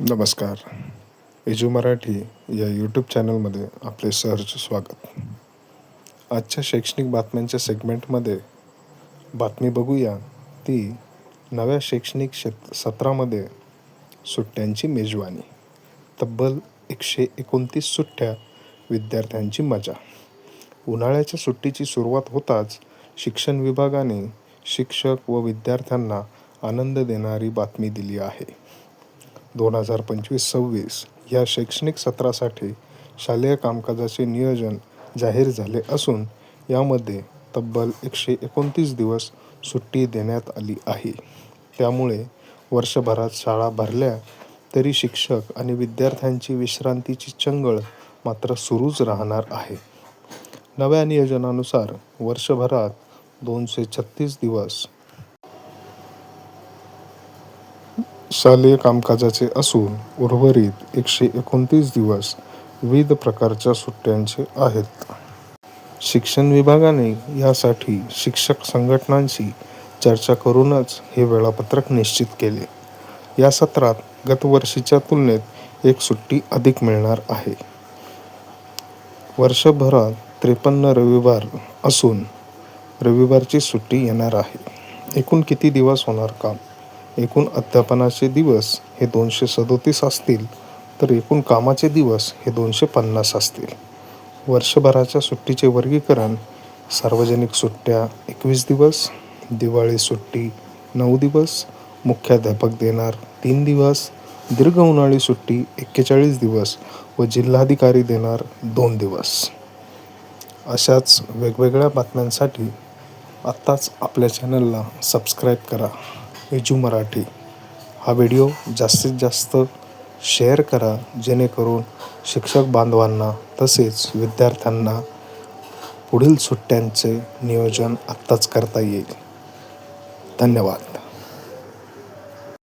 नमस्कार. एजू मराठी या यूट्यूब चॅनलमध्ये आपले सहर्ष स्वागत. आजच्या शैक्षणिक बातम्यांच्या सेगमेंटमध्ये बातमी बघूया. ती नव्या शैक्षणिक क्षेत सत्रामध्ये सुट्ट्यांची मेजवानी. तब्बल एकशे एकोणतीस सुट्ट्या विद्यार्थ्यांची मजा. उन्हाळ्याच्या सुट्टीची सुरुवात होताच शिक्षण विभागाने शिक्षक व विद्यार्थ्यांना आनंद देणारी बातमी दिली आहे. दोन हजार पंचवीस सव्वीस या शैक्षणिक सत्रासाठी शालेय कामकाजाचे नियोजन जाहीर झाले असून यामध्ये तब्बल एकशे एकोणतीस दिवस सुट्टी देण्यात आली आहे. त्यामुळे वर्षभरात शाळा भरल्या तरी शिक्षक आणि विद्यार्थ्यांची विश्रांतीची चंगळ मात्र सुरूच राहणार आहे. नव्या नियोजनानुसार वर्षभरात दोनशे छत्तीस दिवस शालेय कामकाजाचे असून उर्वरित एकशे एकोणतीस दिवस विविध प्रकारच्या सुट्ट्यांचे आहेत. शिक्षण विभागाने यासाठी शिक्षक संघटनांशी चर्चा करूनच हे वेळापत्रक निश्चित केले. या सत्रात गतवर्षीच्या तुलनेत एक सुट्टी अधिक मिळणार आहे. वर्षभरात त्रेपन्न रविवार असून रविवारची सुट्टी येणार आहे. एकूण किती दिवस होणार काम? एकूण अध्यापनाचे दिवस हे दोनशे सदोतीस असतील तर एकूण कामाचे दिवस हे दोनशे पन्नास असतील. वर्षभराच्या सुट्टीचे वर्गीकरण सार्वजनिक सुट्ट्या एकवीस दिवस दिवाळी सुट्टी नऊ दिवस मुख्याध्यापक देणार तीन दिवस दीर्घ उन्हाळी सुट्टी एक्केचाळीस दिवस व जिल्हाधिकारी देणार दोन दिवस. अशाच वेगवेगळ्या बातम्यांसाठी आत्ताच आपल्या चॅनलला सबस्क्राईब करा. एजू मराठी. हा व्हिडिओ जास्तीत जास्त शेअर करा जेणेकरून शिक्षक बांधवांना तसेच विद्यार्थ्यांना पुढील सुट्ट्यांचे नियोजन आत्ताच करता येईल. धन्यवाद.